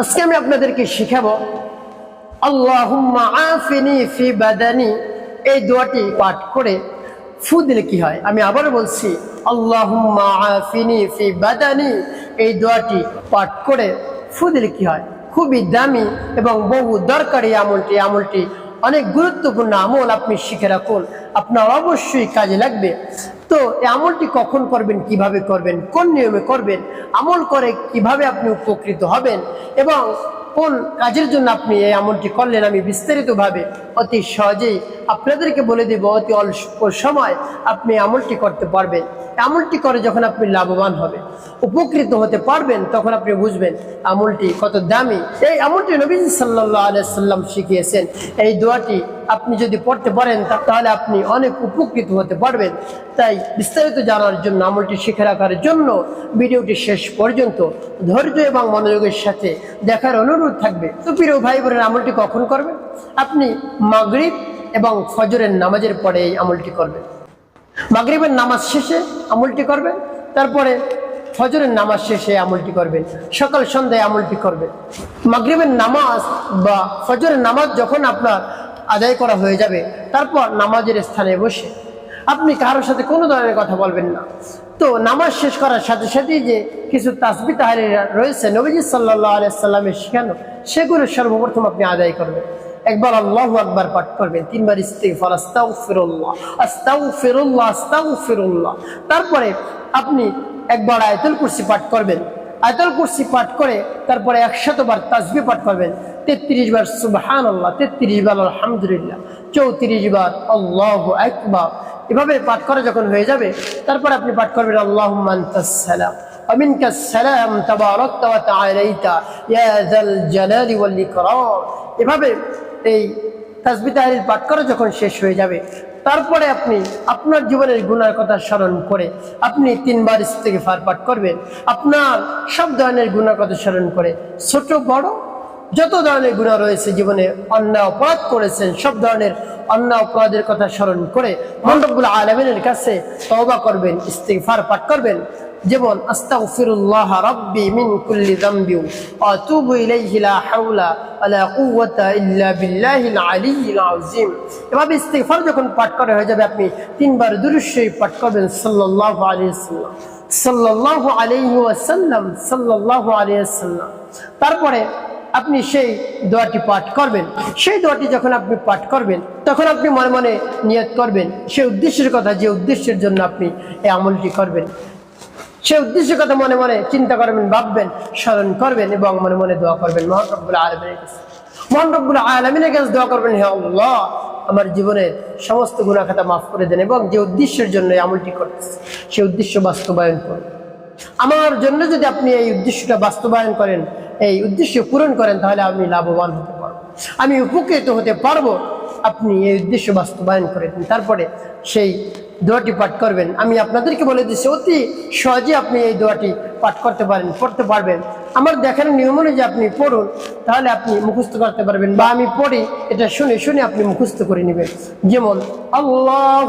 আজকে আমি আপনাদেরকে শিখাবো বাদানি। এই দোয়াটি পাঠ করে ফু দিলে কি হয়? আমি আবারও বলছি, আল্লাহুম্মা আফিনি এই দোয়াটি পাঠ করে ফু দিলে কি হয়? খুবই দামি এবং বহু দরকারি আমলটি। আমলটি অনেক গুরুত্বপূর্ণ আমল আপনি শিখে রাখুন। আপনার অবশ্যই কাজে লাগবে। তো এই আমলটি কখন করবেন, কীভাবে করবেন, কোন নিয়মে করবেন, আমল করে কীভাবে আপনি উপকৃত হবেন এবং কোন কাজের জন্য আপনি এই আমলটি করলেন, আমি বিস্তারিতভাবে অতি সহজেই আপনাদেরকে বলে দেব, অতি অল্প সময় আপনি আমলটি করতে পারবেন। আমলটি করে যখন আপনি লাভবান হবে উপকৃত হতে পারবেন, তখন আপনি বুঝবেন আমলটি কত দামি। এই আমলটি নবী সাল্লাহ আলাইসাল্লাম শিখিয়েছেন। এই দোয়াটি আপনি যদি পড়তে পারেন তাহলে আপনি অনেক উপকৃত হতে পারবেন। তাই বিস্তারিত জানার জন্য, আমলটি শিখে রাখার জন্য ভিডিওটি শেষ পর্যন্ত ধৈর্য এবং মনোযোগের সাথে দেখার অনুরোধ থাকবে। তো প্রিয় ভাই বোনের আমলটি কখন করবেন? আপনি মাগরিব এবং ফজরের নামাজের পরে এই আমলটি করবেন। মাগরিবের নামাজ শেষে আমলটি করবেন তারপরে ফজরের নামাজ শেষে আমলটি করবেন সকাল সন্ধ্যায় আমলটি করবেন মাগরিবের নামাজ বা ফজরের নামাজ যখন আপনার আদায় করা হয়ে যাবে, তারপর নামাজের স্থানে বসে আপনি কারোর সাথে কোনো ধরনের কথা বলবেন না। তো নামাজ শেষ করার সাথে সাথেই যে কিছু তাসবি তাহারি রয়েছে, নবীজি সাল্লাহ আলিয়াল্লামের শেখানো, সেগুলো সর্বপ্রথম আপনি আদায় করবেন। একবার আল্লাহ আকবার পাঠ করবেন তিনবার ইস্তিগফার আস্তাগফিরুল্লাহ আস্তাগফিরুল্লাহ আস্তাগফিরুল্লাহ তারপরে আপনি একবার আয়াতুল কুরসি পাঠ করবেন আয়াতুল কুরসি পাঠ করে তারপরে একশতবার তাসবি পাঠ করবেন তেত্রিশ বার সুবহান আল্লাহ তেত্রিশ বার আলহামদুলিল্লাহ চৌত্রিশ বার আল্লাহ একবার এভাবে পাঠ করা যখন হয়ে যাবে তারপর আপনি পাঠ করবেন আল্লাহ সালাম ومنك السلام تباركت وتعاليت يا ذا الجلال والإكرام এভাবে এই তাসবি তাহারির পাঠ করা যখন শেষ হয়ে যাবে, তারপরে আপনি আপনার জীবনের গুনার কথা স্মরণ করে আপনি তিনবার ইস্তেগফার পাঠ করবেন। আপনার সব ধরনের গুনার কথা স্মরণ করে ছোট, বড় যত ধরনের গুণা রয়েছে জীবনে অন্যায় অপরাধ করেছেন, সব ধরনের অন্যায় অপরাধের কথা স্মরণ করে মন্ডপগুলো আলমিনের কাছে তওবা করবেন ইস্তিফার পাঠ করবেন, যেমন, আস্তাগফিরুল্লাহ রাব্বি মিন কুল্লি যখন পাঠ করা হয়ে যাবে, আপনি তিনবার দুরূদ পাঠ করবেন সাল্লাল্লাহু আলাইহি ওয়াসাল্লাম, সাল্লাল্লাহু আলাইহি ওয়াসাল্লাম। তারপরে আপনি সেই দোয়াটি পাঠ করবেন। সেই দোয়াটি যখন আপনি পাঠ করবেন, তখন আপনি মনে মনে নিয়ত করবেন সেই উদ্দেশ্যের কথা, যে উদ্দেশ্যের জন্য আপনি এই আমলটি করবেন। সেই উদ্দেশ্যের কথা মনে মনে চিন্তা করবেন, ভাববেন, স্মরণ করবেন এবং মনে মনে দোয়া করবেন। মহান রব্বুল আলমিনের কাছে। মহান রব্বুল আলমিনের কাছে দোয়া করবেন, হে আল্লাহ, আমার জীবনের সমস্ত গুণাখাতা মাফ করে দেন এবং যে উদ্দেশ্যের জন্য আমলটি করতেছে সেই উদ্দেশ্য বাস্তবায়ন করুন। আমার জন্য যদি আপনি এই উদ্দেশ্যটা বাস্তবায়ন করেন, এই উদ্দেশ্য পূরণ করেন, তাহলে আমি লাভবান হতে পারব। আমি উপকৃত হতে পারব, আপনি এই উদ্দেশ্য বাস্তবায়ন করে দিন তারপরে সেই দোয়াটি পাঠ করবেন। আমি আপনাদেরকে বলে দিচ্ছি, অতি সহজে আপনি এই দোয়াটি পাঠ করতে পারেন, পড়তে পারবেন। আমার দেখার নিয়ম অনুযায়ী আপনি পড়ুন, তাহলে আপনি মুখস্থ করতে পারবেন বা আমি পড়ি, এটা শুনে শুনে আপনি মুখস্থ করে নেবেন। যেমন আল্লাহ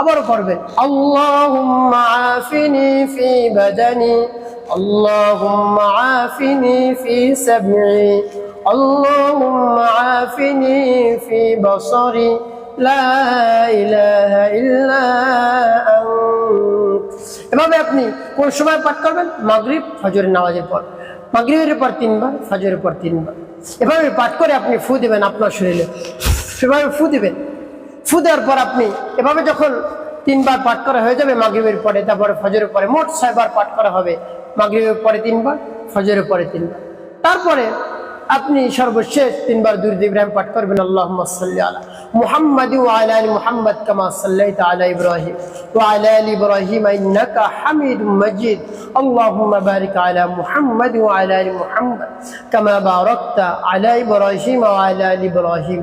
আবার করবে ফি আফিনি ফি ফি লা এভাবে আপনি কোন সময় পাঠ করবেন? মাগরিব ফজরের নামাজের পর। মাগরীবের পর তিনবার ফজরের পর তিনবার। এভাবে পাঠ করে আপনি ফু দেবেন আপনার শরীরে। সেভাবে ফু দেবেন। ফু দেওয়ার পর আপনি এভাবে যখন তিনবার পাঠ করা হয়ে যাবে মাগরীবের পরে, তারপরে ফজরের পরে, মোট ছয়বার পাঠ করা হবে মাগরীবের পরে তিনবার, ফজরের পরে তিনবার। তারপরে আপনি সর্বশেষ তিনবার দুরুদ ইব্রাহিম পাঠ করবেন আল্লাহ সাল্লি আলা মুহাম্মাদি ওয়া আলা মুহাম্মদ কামা সাল্লাইতা আলা ইব্রাহিম ওয়া আলা আলি ইব্রাহিম ইন্নাকা হামিদুম মাজিদ। আল্লাহুম্মা বারিক আলা মুহাম্মাদি ওয়া আলা আলি মুহাম্মদ কামা রক্তা আলাই ইব্রাহিম ওয়া আলা আলি ইব্রাহিম।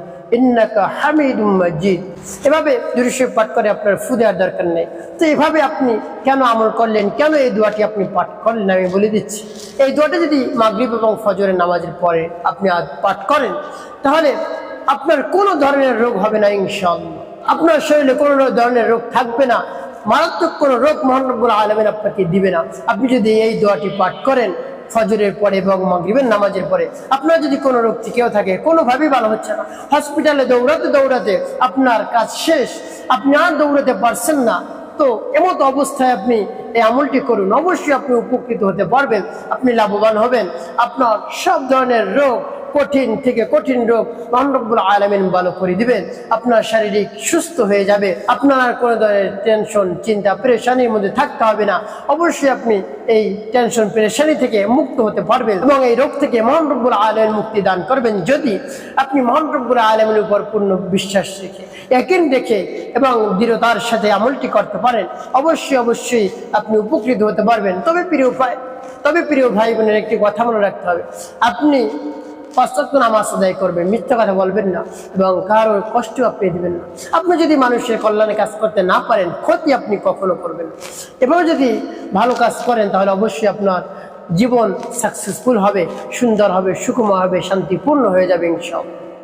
ইন্নাকা হামিদুম মাজিদ। এভাবে দুরুশে পাঠ করে আপনার ফু দেওয়ার দরকার নেই। তো এভাবে আপনি কেন আমল করলেন? কেন এই দোয়াটি আপনি পাঠ করলেন? আমি বলে দিচ্ছি। এই দোয়াটা যদি মাগরিব এবং ফজরের নামাজের পরে আপনি আজ পাঠ করেন, তাহলে আপনার কোনো ধরনের রোগ হবে না, ইনশাআল্লাহ। আপনার শরীরে কোনো ধরনের রোগ থাকবে না। মারাত্মক কোনো রোগ মহানবুল আলমেন আপনাকে দিবে না। আপনি যদি এই দোয়াটি পাঠ করেন ফজরের পরে এবং মাগরিবের নামাজের পরে। আপনার যদি কোনো রোগ থেকেও থাকে, কোনোভাবেই ভালো হচ্ছে না। হসপিটালে দৌড়াতে দৌড়াতে আপনার কাজ শেষ। আপনি আর দৌড়াতে পারছেন না। তো এমত অবস্থায় আপনি এই আমলটি করুন। অবশ্যই আপনি উপকৃত হতে পারবেন। আপনি লাভবান হবেন। আপনার সব ধরনের রোগ কঠিন থেকে কঠিন রোগ মহানবুল আলমিন ভালো করে দিবেন। আপনার শারীরিক সুস্থ হয়ে যাবে। আপনার আর কোনো ধরনের টেনশন চিন্তা, পেরেশানির মধ্যে থাকতে হবে না। অবশ্যই আপনি এই টেনশন পেরেশানি থেকে মুক্ত হতে পারবেন এবং এই রোগ থেকে মহানবুল আলমের মুক্তি দান করবেন যদি আপনি মহানবুল আলমের উপর পূর্ণ বিশ্বাস রেখে একেন রেখে এবং দৃঢ়তার সাথে আমলটি করতে পারেন, অবশ্যই অবশ্যই আপনি উপকৃত হতে পারবেন। তবে প্রিয় উপায় তবে প্রিয় ভাই বোনের একটি কথা মনে রাখতে হবে। আপনি পাশ্চাত্য নামাজ আদায় করবেন, মিথ্যা কথা বলবেন না এবং কারোর কষ্ট আপনি দেবেন না। আপনি যদি মানুষের কল্যাণে কাজ করতে না পারেন, ক্ষতি আপনি কখনো করবেন না। এভাবে যদি ভালো কাজ করেন, তাহলে অবশ্যই আপনার জীবন সাকসেসফুল হবে, সুন্দর হবে সুকুময় হবে, শান্তিপূর্ণ হয়ে যাবে ইনশাআল্লাহ।